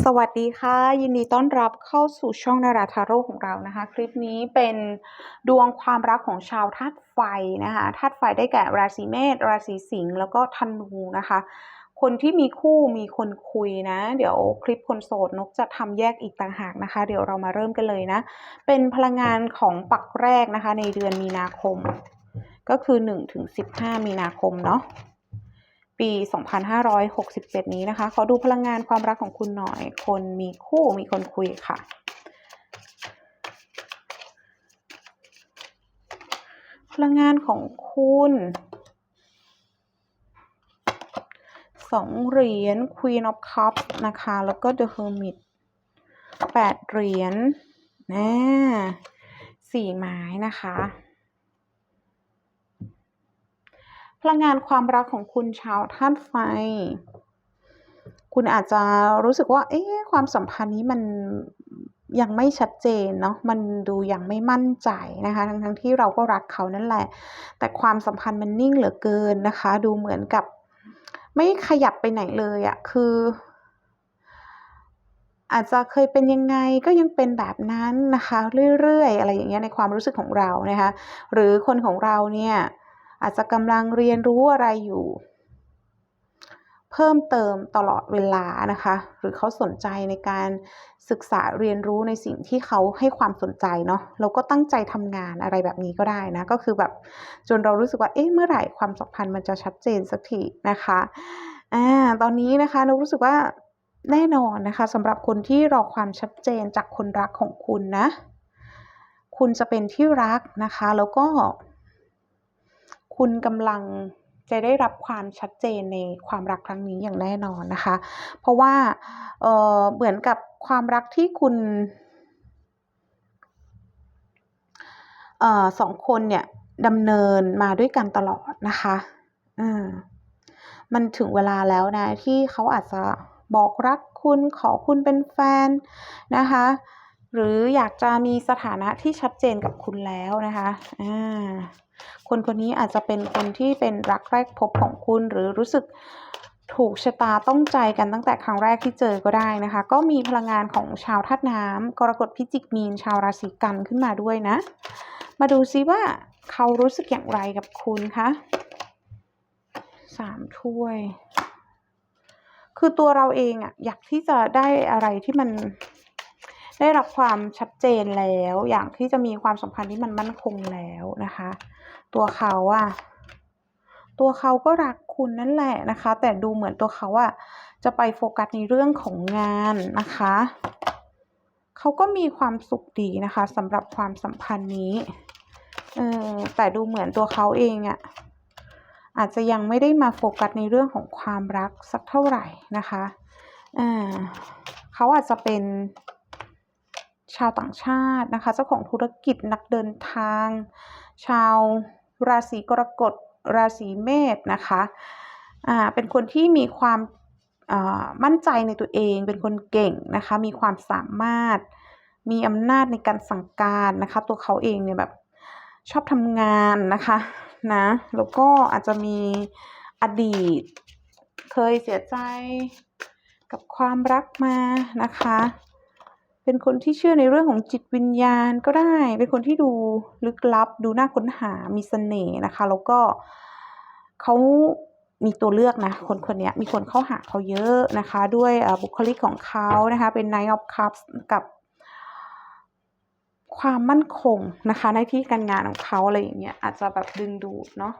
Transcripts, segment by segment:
สวัสดีค่ะ ยินดีต้อนรับเข้าสู่ช่องนาราทาโร่ของเรานะคะ คลิปนี้เป็นดวงความรักของชาวธาตุไฟนะคะธาตุไฟได้แก่ราศีเมษราศีสิงห์แล้วก็ธนูนะคะ คนที่มีคู่มีคนคุยนะ เดี๋ยวคลิปคนโสดนกจะทำแยกอีกต่างหากนะคะ เดี๋ยวเรามาเริ่มกันเลยนะ เป็นพลังงานของปักแรกนะคะ ในเดือนมีนาคม ก็คือ1-15 มีนาคมเนาะ ปี 2567 นี้นะคะ ขอดูพลังงานความรักของคุณหน่อย คนมีคู่มีคนคุยค่ะ พลังงานของคุณสองเหรียญ Queen of Cups นะคะ แล้วก็ The Hermit แปดเหรียญนะสี่ไม้นะคะ พลังงานความรักของคุณชาวธาตุไฟ คุณอาจจะรู้สึกว่า เอ๊ะความสัมพันธ์นี้มันยังไม่ชัดเจนเนาะมันดูยังไม่มั่นใจนะคะทั้งๆที่เราก็รักเขานั่นแหละ แต่ความสัมพันธ์มันนิ่งเหลือเกินนะคะ ดูเหมือนกับ ไม่ขยับไปไหนเลยอะคือ อาจจะเคยเป็นยังไงก็ยังเป็นแบบนั้นนะคะ เรื่อยๆ อะไรอย่างเงี้ยในความรู้สึกของเรานะคะ หรือคนของเราเนี่ย อาจจะกำลังเรียนรู้อะไรอยู่ เพิ่มเติมตลอดเวลานะคะ หรือเขาสนใจในการศึกษาเรียนรู้ในสิ่งที่เขาให้ความสนใจเนาะเราก็ตั้งใจทำงานอะไรแบบนี้ก็ได้นะก็คือแบบจนเรารู้สึกว่าเอ๊ะเมื่อไหร่ความสัมพันธ์มันจะชัดเจนสักทีนะคะอ่าตอนนี้นะคะเรารู้สึกว่าแน่นอนนะคะสำหรับคนที่รอความชัดเจนจากคนรักของคุณนะ คุณจะเป็นที่รักนะคะ แล้วก็ คุณกำลังจะได้รับความชัดเจนในความรักครั้งนี้อย่างแน่นอนนะคะ เพราะว่าเอ่อเหมือนกับความรักที่คุณเอ่อสองคนเนี่ยดำเนินมาด้วยกันตลอดนะคะอืมมันถึงเวลาแล้วนะที่เขาอาจจะบอกรักคุณขอคุณเป็นแฟนนะคะ หรืออยากจะมีสถานะที่ชัดเจนกับคุณแล้วนะคะอ่า คนคนนี้อาจจะเป็นคนที่เป็นรักแรกพบของคุณ หรือรู้สึกถูกชะตาต้องใจกันตั้งแต่ครั้งแรกที่เจอก็ได้นะคะ ก็มีพลังงานของชาวธาตุน้ำกรกฎพิจิกมีนชาวราศีกันขึ้นมาด้วยนะ มาดูซิว่าเขารู้สึกอย่างไรกับคุณคะสามถ้วย คือตัวเราเองอะอยากที่จะได้อะไรที่มัน ได้รับความชัดเจนแล้ว อย่ากที่จะมีความสัมพันธ์ที่มันมั่นคงแล้วนะคะ ตัวเขาอะตัวเขาก็รักคุณนั่นแหละนะคะ แต่ดูเหมือนตัวเขาอะจะไปโฟกัสในเรื่องของงานนะคะเขาก็มีความสุขดีนะคะสำหรับความสัมพันธ์นี้เออแต่ดูเหมือนตัวเขาเองอะอาจจะยังไม่ได้มาโฟกัสในเรื่องของความรักสักเท่าไหร่นะคะอ่าเขาอาจจะเป็น ชาวต่างชาตินะคะ เจ้าของธุรกิจนักเดินทาง ชาวราศีกรกฎราศีเมษนะคะอ่าเป็นคนที่มีความมั่นใจในตัวเอง เป็นคนเก่งนะคะ มีความสามารถ มีอำนาจในการสั่งการนะคะ ตัวเขาเองเนี่ยแบบชอบทำงานนะคะนะ แล้วก็อาจจะมีอดีต เคยเสียใจกับความรักมานะคะ เป็นคนที่เชื่อในเรื่องของจิตวิญญาณก็ได้ เป็นคนที่ดูลึกลับ ดูน่าค้นหา มีเสน่ห์นะคะ แล้วก็เขามีตัวเลือกนะ คนคนนี้มีคนเข้าหาเขาเยอะนะคะ ด้วยบุคลิกของเขานะคะ เป็น Knight of Cups กับความมั่นคงนะคะ ในที่การงานของเขาอะไรอย่างเงี้ยอาจจะแบบดึงดูดเนาะ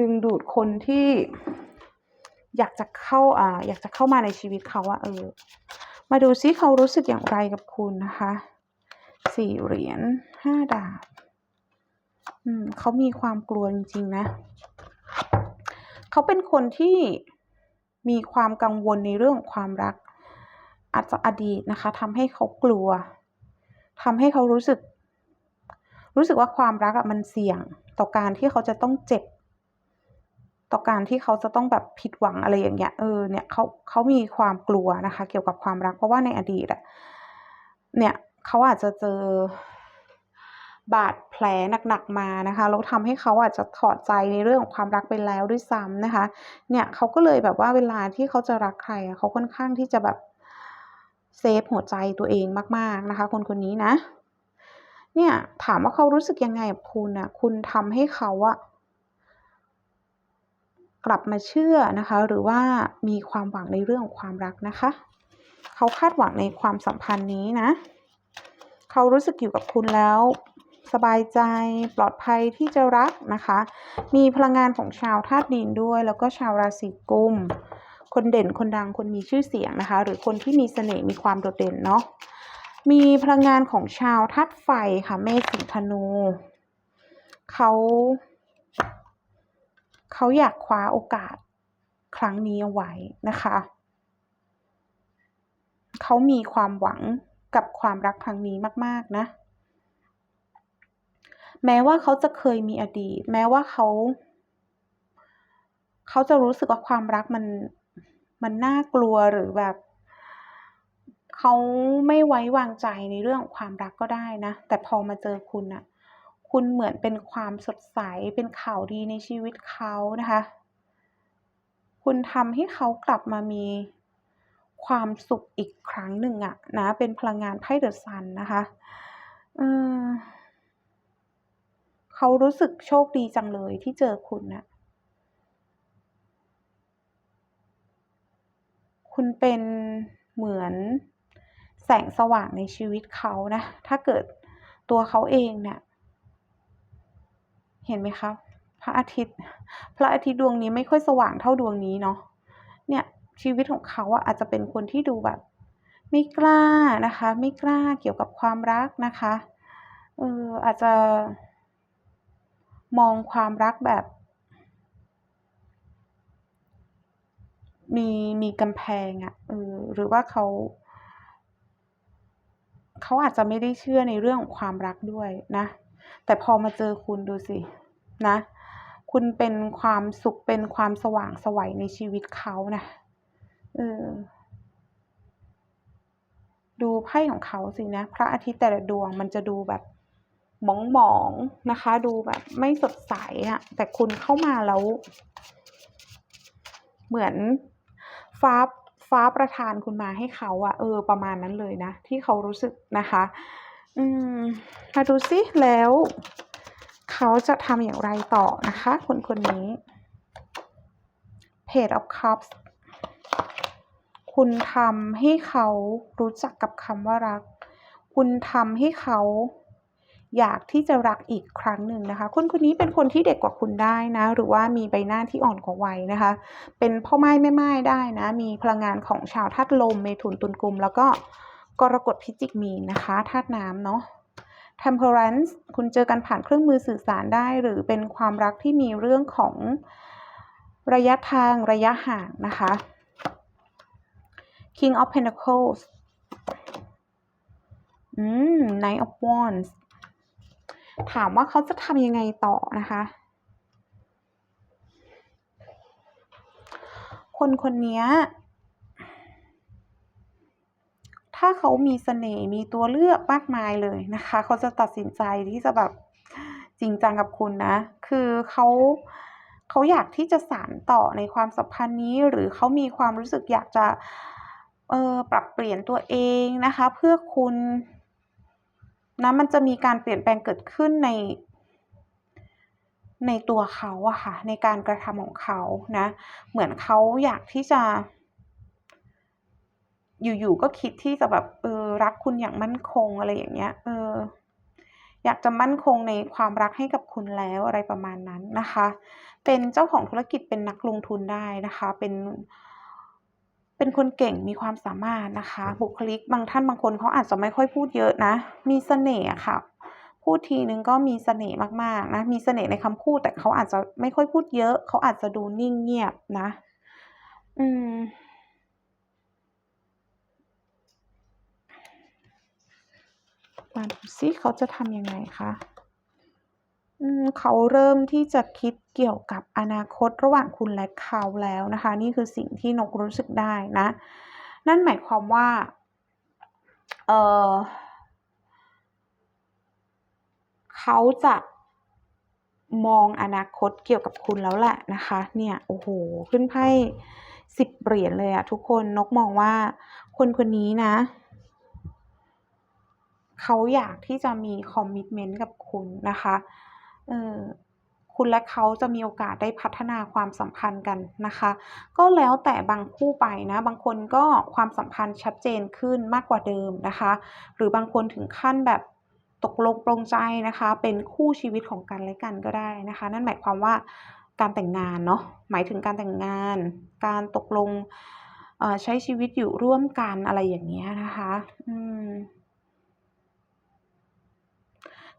ดึงดูดคนที่อยากจะเข้าอ่าอยากจะเข้ามาในชีวิตเขาอะเออ มาดูซิเขารู้สึกอย่างไรกับคุณนะคะสี่เหรียญห้าดาบอืมเขามีความกลัวจริงๆนะ เขาเป็นคนที่มีความกังวลในเรื่องของความรัก อาจจะอดีตนะคะทำให้เขากลัวทำให้เขารู้สึก รู้สึกว่าความรักอะมันเสี่ยง ต่อการที่เขาจะต้องเจ็บ ต่อการที่เขาจะต้องแบบผิดหวังอะไรอย่างเงี้ยเออเนี่ยเขาเขามีความกลัวนะคะ เกี่ยวกับความรักเพราะว่าในอดีตอะเนี่ยเขาอาจจะเจอบาดแผลหนักๆมานะคะแล้วทำให้เขาอาจจะถอดใจในเรื่องของความรักไปแล้วด้วยซ้ำนะคะ เนี่ยเขาก็เลยแบบว่าเวลาที่เขาจะรักใครเขาค่อนข้างที่จะแบบเซฟหัวใจตัวเองมาก ๆนะคะ คนคนนี้นะ เนี่ยถามว่าเขารู้สึกยังไงกับคุณน่ะคุณทำให้เขาอะ กลับมาเชื่อนะคะ หรือว่ามีความหวังในเรื่องของความรักนะคะ เขาคาดหวังในความสัมพันธ์นี้นะ เขารู้สึกอยู่กับคุณแล้ว สบายใจปลอดภัยที่จะรักนะคะ มีพลังงานของชาวธาตุดินด้วย แล้วก็ชาวราศีกุมคนเด่นคนดังคนมีชื่อเสียงนะคะ หรือคนที่มีเสน่ห์มีความโดดเด่นเนาะมีพลังงานของชาวธาตุไฟค่ะเมษสิงธนู เขา เขาอยากคว้าโอกาสครั้งนี้เอาไว้นะคะ เขามีความหวังกับความรักครั้งนี้มาก ๆ นะ แม้ว่าเขาจะเคยมีอดีต แม้ว่าเขา เขาจะรู้สึกว่าความรักมัน มันน่ากลัวหรือแบบ เขาไม่ไว้วางใจในเรื่องความรักก็ได้นะ แต่พอมาเจอคุณน่ะ คุณเหมือนเป็นความสดใสเป็นข่าวดีในชีวิตเขานะคะ คุณทำให้เขากลับมามีความสุขอีกครั้งหนึ่งอะนะ เป็นพลังงานไพ่เดอะซันนะคะเเขารู้สึกโชคดีจังเลยที่เจอคุณนะคุณเป็นเหมือนแสงสว่างในชีวิตเขานะ ถ้าเกิดตัวเขาเองเนี่ย เห็นไหมคะพระอาทิตย์ พระอาทิตย์ดวงนี้ไม่ค่อยสว่างเท่าดวงนี้เนาะเนี่ยชีวิตของเขาอะอาจจะเป็นคนที่ดูแบบ ไม่กล้านะคะ ไม่กล้าเกี่ยวกับความรักนะคะเอออาจจะ มองความรักแบบ มีมีกำแพงอะเออหรือว่าเขาเขาอาจจะไม่ได้เชื่อในเรื่องของความรักด้วยนะ แต่พอมาเจอคุณดูสิ นะ คุณเป็นความสุขเป็นความสว่างสวัยในชีวิตเขานะเออดูไพ่ของเขาสินะ พระอาทิตย์แต่ละดวงมันจะดูแบบหมองๆนะคะ ดูแบบไม่สดใสอะแต่คุณเข้ามาแล้ว เหมือนฟ้าฟ้าประทานคุณมาให้เขาอะเออ ประมาณนั้นเลยนะ ที่เขารู้สึกนะคะ อืมมาดูซิแล้ว เขาจะทำอย่างไรต่อนะคะ คนคนนี้ Page of Cups คุณทำให้เขารู้จักกับคำว่ารัก คุณทำให้เขาอยากที่จะรักอีกครั้งหนึ่งนะคะ คนคนนี้เป็นคนที่เด็กกว่าคุณได้นะ หรือว่ามีใบหน้าที่อ่อนกว่าวัยนะคะ เป็นพ่อไม้แม่ไม้ได้นะ มีพลังงานของชาวธาตุลมเมถุนตุลกุมแล้วก็กรกฎพิจิกมีนะคะธาตุน้ำเนาะ temperance คุณเจอกันผ่านเครื่องมือสื่อสารได้ หรือเป็นความรักที่มีเรื่องของระยะทางระยะห่างนะคะ King of Pentacles อืม Knight of Wands ถามว่าเขาจะทำยังไงต่อนะคะ คนคนนี้ ถ้าเขามีเสน่ห์มีตัวเลือกมากมายเลยนะคะ เขาจะตัดสินใจที่จะแบบจริงจังกับคุณนะ คือเขาเขาอยากที่จะสานต่อในความสัมพันธ์นี้ หรือเขามีความรู้สึกอยากจะเออปรับเปลี่ยนตัวเองนะคะ เพื่อคุณนะมันจะมีการเปลี่ยนแปลงเกิดขึ้นใน ในตัวเขาอะค่ะ ในการกระทำของเขานะ เหมือนเขาอยากที่จะ อยู่ๆก็คิดที่จะแบบเออรักคุณอย่างมั่นคงอะไรอย่างเงี้ย เออ อยากจะมั่นคงในความรักให้กับคุณแล้วอะไรประมาณนั้นนะคะ เป็นเจ้าของธุรกิจเป็นนักลงทุนได้นะคะ เป็นเป็นคนเก่งมีความสามารถนะคะ บุคลิกบางท่านบางคนเขาอาจจะไม่ค่อยพูดเยอะนะ มีเสน่ห์ค่ะ พูดทีนึงก็มีเสน่ห์มากๆนะ มีเสน่ห์ในคำพูดแต่เขาอาจจะไม่ค่อยพูดเยอะ เขาอาจจะดูนิ่งเงียบนะ อืม มาดูซิเขาจะทำยังไงคะอืมเขาเริ่มที่จะคิดเกี่ยวกับอนาคตระหว่างคุณและเขาแล้วนะคะ นี่คือสิ่งที่นกรู้สึกได้นะ นั่นหมายความว่า เออเขาจะมองอนาคตเกี่ยวกับคุณแล้วแหละนะคะ เนี่ยโอ้โฮขึ้นไพ่10เหรียญเลยอะทุกคนนกมองว่าคนคนนี้นะ เขาอยากที่จะมีคอมมิตเมนต์กับคุณนะคะเออคุณและเขาจะมีโอกาสได้พัฒนาความสัมพันธ์กันนะคะ ก็แล้วแต่บางคู่ไปนะ บางคนก็ความสัมพันธ์ชัดเจนขึ้นมากกว่าเดิมนะคะ หรือบางคนถึงขั้นแบบตกลงปรงใจนะคะ เป็นคู่ชีวิตของกันและกันก็ได้นะคะ นั่นหมายความว่าการแต่งงานเนาะหมายถึงการแต่งงาน การตกลงใช้ชีวิตอยู่ร่วมกันอะไรอย่างเงี้ยนะคะ อืม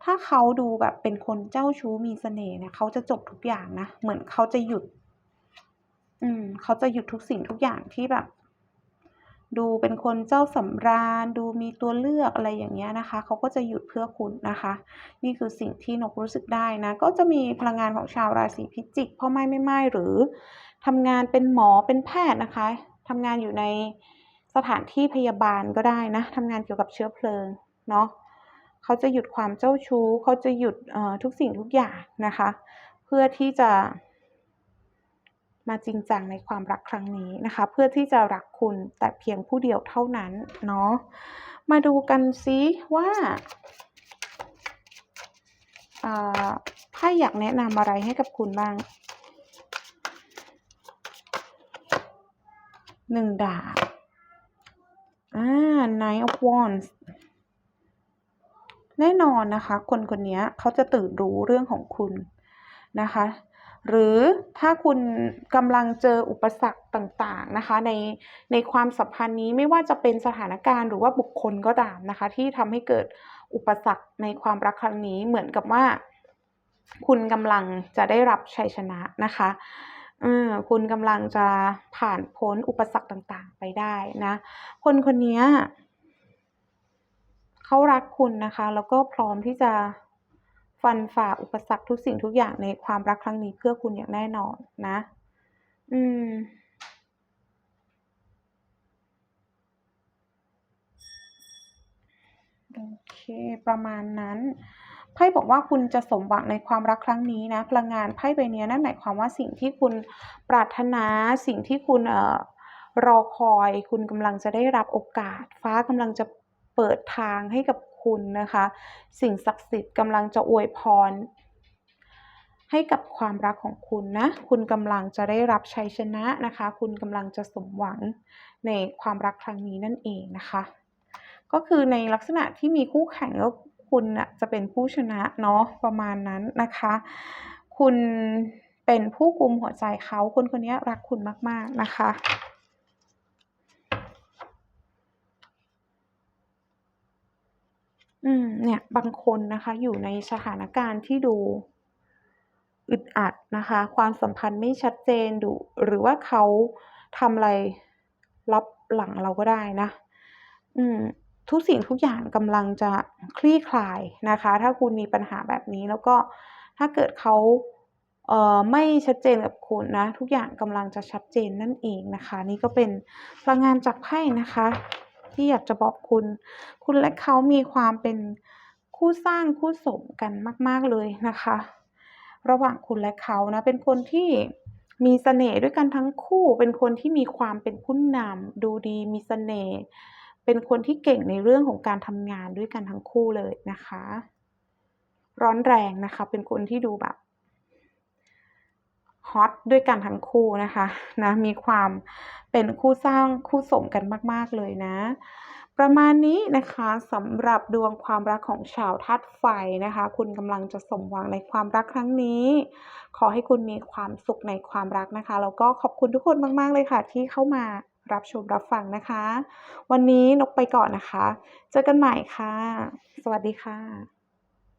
ถ้าเขาดูแบบเป็นคนเจ้าชู้มีเสน่ห์เนี่ยเขาจะจบทุกอย่างนะ เหมือนเขาจะหยุด อืม เขาจะหยุดทุกสิ่งทุกอย่างที่แบบ ดูเป็นคนเจ้าสำราญ ดูมีตัวเลือกอะไรอย่างเงี้ยนะคะ เขาก็จะหยุดเพื่อคุณนะคะ นี่คือสิ่งที่นกรู้สึกได้นะ ก็จะมีพลังงานของชาวราศีพิจิกพ่อไม่ไม่ไม่หรือทำงานเป็นหมอเป็นแพทย์นะคะทำงานอยู่ในสถานที่พยาบาลก็ได้นะทำงานเกี่ยวกับเชื้อเพลิงเนาะ เขาจะหยุดความเจ้าชู้ เขาจะหยุดทุกสิ่งทุกอย่างนะคะ เพื่อที่จะ มาจริงจังในความรักครั้งนี้นะคะ เพื่อที่จะรักคุณแต่เพียงผู้เดียวเท่านั้นเนาะมาดูกันซิว่าไพ่อยากแนะนำอะไรให้กับคุณบ้างหนึ่งดาบอ่า Nine of Wands แน่นอนนะคะ คนคนนี้เขาจะตื่นรู้เรื่องของคุณนะคะ หรือถ้าคุณกำลังเจออุปสรรคต่างๆนะคะ ในในความสัมพันธ์นี้ไม่ว่าจะเป็นสถานการณ์หรือว่าบุคคลก็ตามนะคะ ที่ทำให้เกิดอุปสรรคในความรักครั้งนี้เหมือนกับว่า คุณกำลังจะได้รับชัยชนะนะคะคุณกำลังจะผ่านพ้นอุปสรรคต่างๆ ไปได้นะ คนคนนี้ เขารักคุณนะคะ แล้วก็พร้อมที่จะฟันฝ่าอุปสรรคทุกสิ่งทุกอย่างในความรักครั้งนี้เพื่อคุณอย่างแน่นอนนะ อืม โอเค ประมาณนั้น ไพ่บอกว่าคุณจะสมหวังในความรักครั้งนี้นะ พลังงานไพ่ใบนี้นั่นหมายความว่าสิ่งที่คุณปรารถนา สิ่งที่คุณเอ่อรอคอย คุณกำลังจะได้รับโอกาส ฟ้ากำลังจะ เปิดทางให้กับคุณนะคะ สิ่งศักดิ์สิทธิ์กำลังจะอวยพร ให้กับความรักของคุณนะ คุณกำลังจะได้รับชัยชนะนะคะ คุณกำลังจะสมหวังในความรักครั้งนี้นั่นเองนะคะ ก็คือในลักษณะที่มีคู่แข่งแล้วคุณจะเป็นผู้ชนะเนาะประมาณนั้นนะคะ คุณเป็นผู้กุมหัวใจเขาคนคนนี้รักคุณมาก ๆ นะคะ อืมเนี่ยบางคนนะคะอยู่ในสถานการณ์ที่ดูอึดอัดนะคะ ความสัมพันธ์ไม่ชัดเจนดู หรือว่าเขาทำอะไรรับหลังเราก็ได้นะ อืม ทุกสิ่งทุกอย่างกำลังจะคลี่คลายนะคะ ถ้าคุณมีปัญหาแบบนี้แล้วก็ถ้าเกิดเขาเอ่อไม่ชัดเจนกับคุณนะ ทุกอย่างกำลังจะชัดเจนนั่นเองนะคะ นี่ก็เป็นพลังงานจากไพ่นะคะ ที่อยากจะบอกคุณ คุณและเขามีความเป็นคู่สร้างคู่สมกันมาก ๆเลยนะคะ ระหว่างคุณและเขานะเป็นคนที่มีเสน่ห์ด้วยกันทั้งคู่ เป็นคนที่มีความเป็นผู้นำดูดีมีเสน่ห์เป็นคนที่เก่งในเรื่องของการทำงานด้วยกันทั้งคู่เลยนะคะ ร้อนแรงนะคะ เป็นคนที่ดูแบบ ฮอตด้วยกันทั้งคู่นะคะนะมีความเป็นคู่สร้างคู่สมกันมาก ๆ เลยนะ ประมาณนี้นะคะสำหรับดวงความรักของชาวธาตุไฟนะคะ คุณกำลังจะสมหวังในความรักครั้งนี้ ขอให้คุณมีความสุขในความรักนะคะแล้วก็ขอบคุณทุกคนมาก ๆ เลยค่ะ ที่เข้ามารับชมรับฟังนะคะ วันนี้นกไปก่อนนะคะ เจอกันใหม่ค่ะ สวัสดีค่ะ